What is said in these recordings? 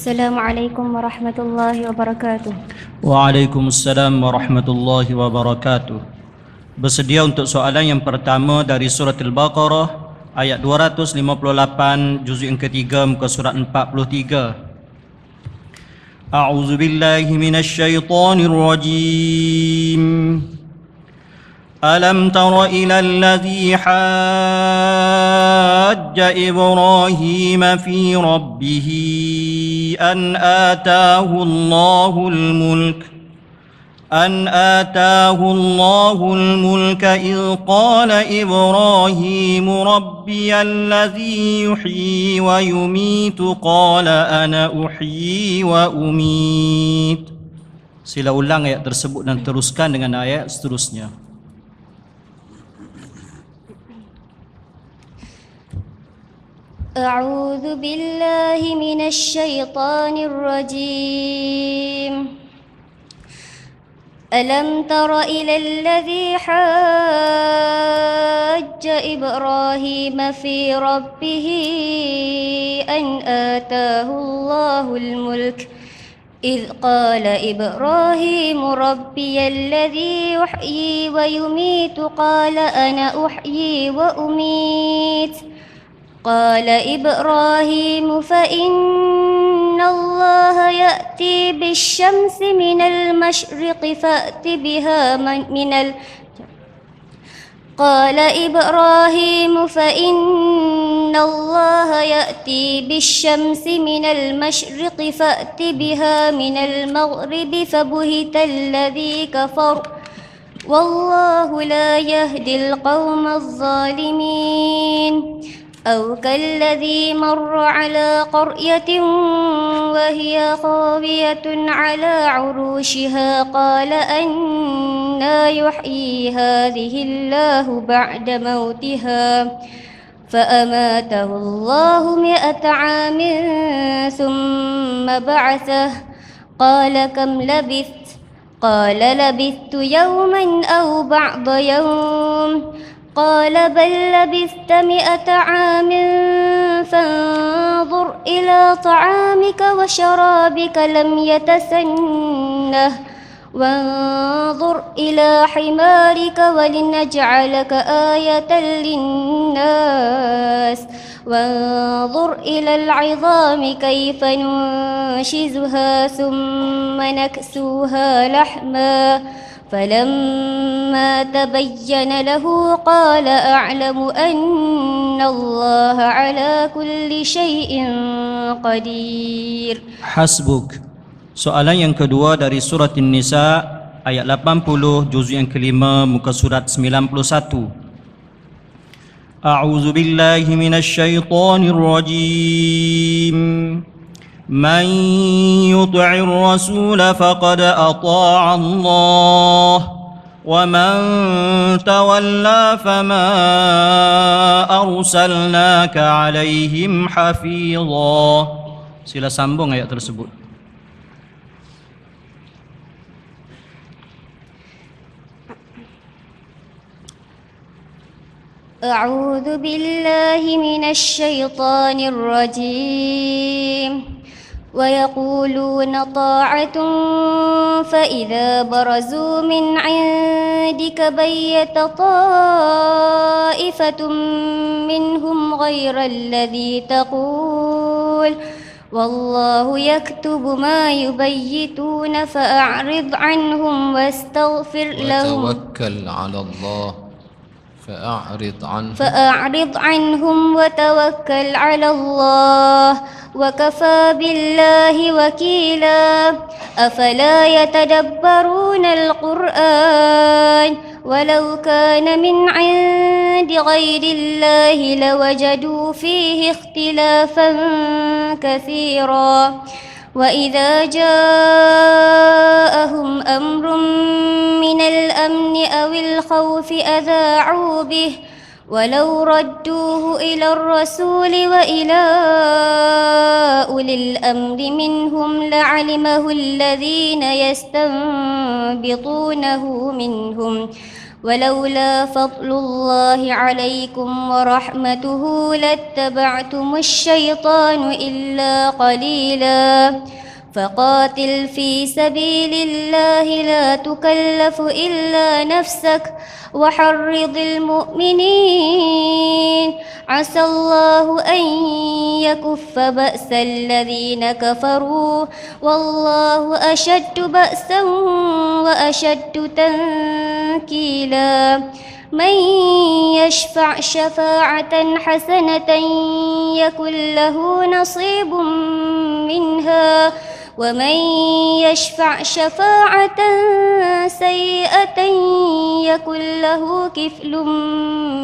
Assalamualaikum warahmatullahi wabarakatuh. Waalaikumsalam warahmatullahi wabarakatuh. Bersedia untuk soalan yang pertama dari surah Al-Baqarah ayat 258 juz yang ketiga muka surat 43. A'udzubillahi minasyaitonirrajim. rajim. ألم تر إلى الذي حاج إبراهيم في ربه أن آتاه الله الملك أن آتاه الله الملك إذ قال إبراهيم ربي الذي يحيي ويميت قال أنا أحيي وأميت Sila ulang ayat tersebut dan teruskan dengan ayat seterusnya. أعوذ بالله من الشيطان الرجيم. ألم تر إلى الذي حاج إبراهيم في ربه أن آتاه الله الملك؟ إذ قال إبراهيم ربي الذي يحيي ويميت قال أنا أحيي وأميت. قال إبراهيم فإن الله يأتي بالشمس من المشرق فأت بها من ال قال إبراهيم فإن الله يأتي بالشمس من المشرق فأت بها من المغرب فبهت الذي كفر والله لا يهدي القوم الظالمين أو كالذي مر على قرية وهي خاوية على عروشها قال أنا يحيي هذه الله بعد موتها فأماته الله مئة عام ثم بعثه قال كم لبثت؟ قال لبثت يوما أو بعض يوم قال بل لبثت مئة عام فانظر إلى طعامك وشرابك لم يتسنه وانظر إلى حمارك ولنجعلك آية للناس وانظر إلى العظام كيف ننشزها ثم نكسوها لحماً. فلما تبين له قال أعلم أن الله على كل شيء قدير Hasbuk. Soalan yang kedua dari surat An-Nisa ayat 80 juz yang kelima muka surat 91. A'udzu billahi minasy syaithanir rajim. من يطع الرسول فقد أطاع الله ومن تولى فما أرسلناك عليهم حفيظا. Sila sambung ayat tersebut. أعوذ بالله من الشيطان الرجيم. ويقولون طاعة فإذا برزوا من عندك بيت طائفة منهم غير الذي تقول. والله يكتب ما يبيتون فأعرض عنهم واستغفر لهم. وتوكل على الله. فأعرض عنهم. فأعرض عنهم وتوكل على الله وكفى بالله وكيلا. أفلا يتدبرون القرآن ولو كان من عند غير الله لوجدوا فيه اختلافا كثيرا. وإذا جاءهم أمر من الأمن أو الخوف أذاعوا به. ولو ردوه إلى الرسول وإلى أولي الأمر منهم لعلمه الذين يستنبطونه منهم. ولولا فضل الله عليكم ورحمته لاتبعتم الشيطان إلا قليلا. فقاتل في سبيل الله لا تكلف إلا نفسك وحرض المؤمنين. عسى الله أن يكف بأس الذين كفروا. والله أشد بأسا وأشد تنكيلا. من يشفع شفاعة حسنة يكن له نصيب منها. ومن يشفع شفاعة سيئة يكن له كفل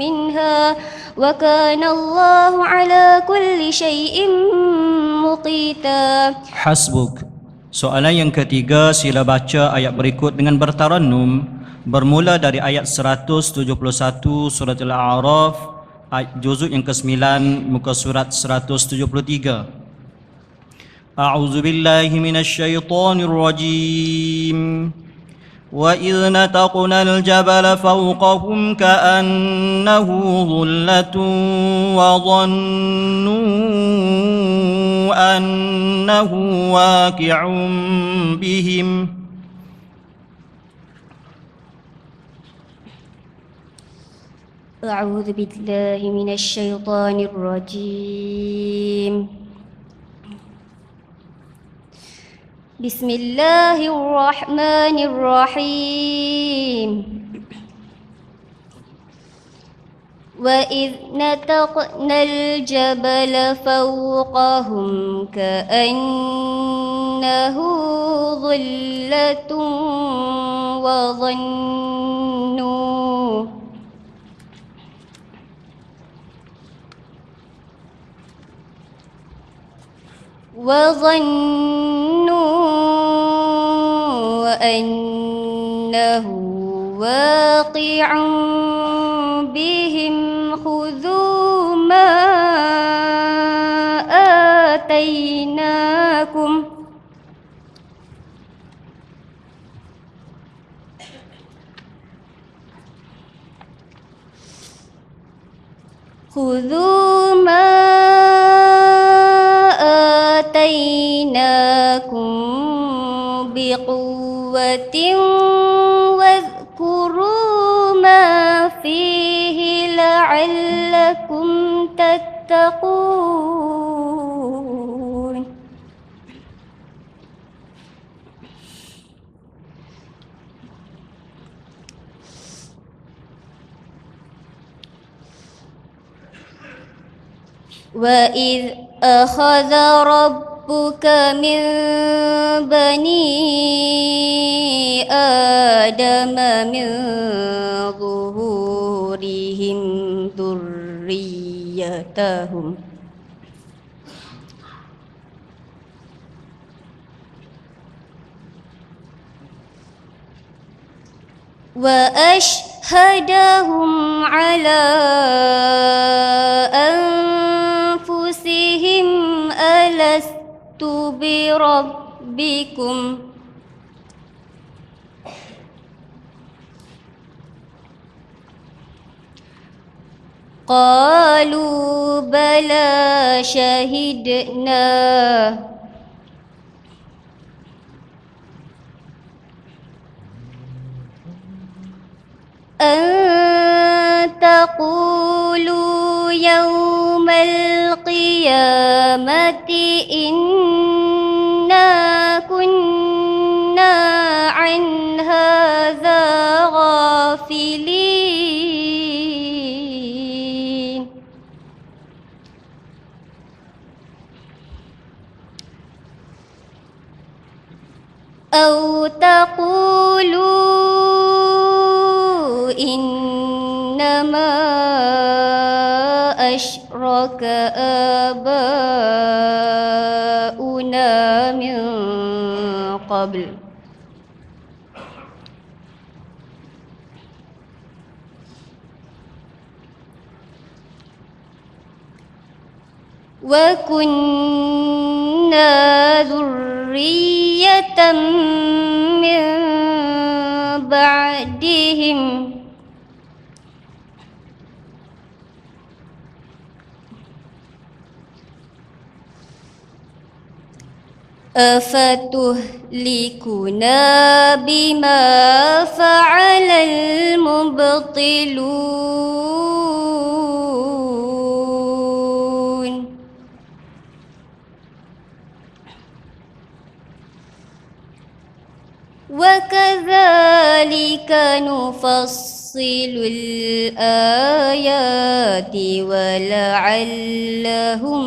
منها وكان الله على كل شيء مقيتا Hasbuk. Soalan yang ketiga sila baca ayat berikut dengan bertarannum bermula dari ayat 171 surat Al-A'raf ayat juzuk yang ke-9 muka surat 173. أعوذ بالله من الشيطان الرجيم. وإذ نتقنا الجبل فوقهم كأنه ظلة وظنوا أنه واقع بهم. أعوذ بالله من الشيطان الرجيم. بسم الله الرحمن الرحيم وإذ نتقنا الجبل فوقهم كأنه ظلة وظنوا وظنوا أنه واقع بهم خذوا ما آتيناكم خذوا ما آتيناكم بقوة واذكروا ما فيه لعلكم تتقون. وإذ أخذ ربك من بني آدم من ظهورهم ذريتهم. وأشهدهم على بربكم. قالوا بلى شهدنا. أن تقولوا يوم القيامة إنا كنا عن هذا غافلين. أو تقولوا إنما أشرك آباؤنا من قبل وكنا ذرية من بعدهم أفتهلكنا بما فعل المبطلون وكذلك نفصل الآيات ولعلهم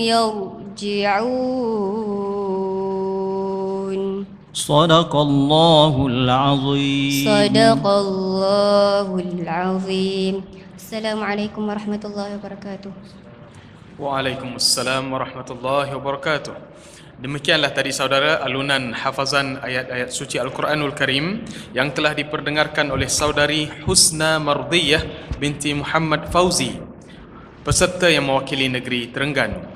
يرجعون صدق الله العظيم صدق الله العظيم السلام عليكم ورحمة الله وبركاته Waalaikumsalam warahmatullahi wabarakatuh. Demikianlah tadi saudara alunan hafazan ayat-ayat suci Al-Quranul Karim yang telah diperdengarkan oleh saudari Husna Mardiyah binti Muhammad Fauzi, peserta yang mewakili negeri Terengganu.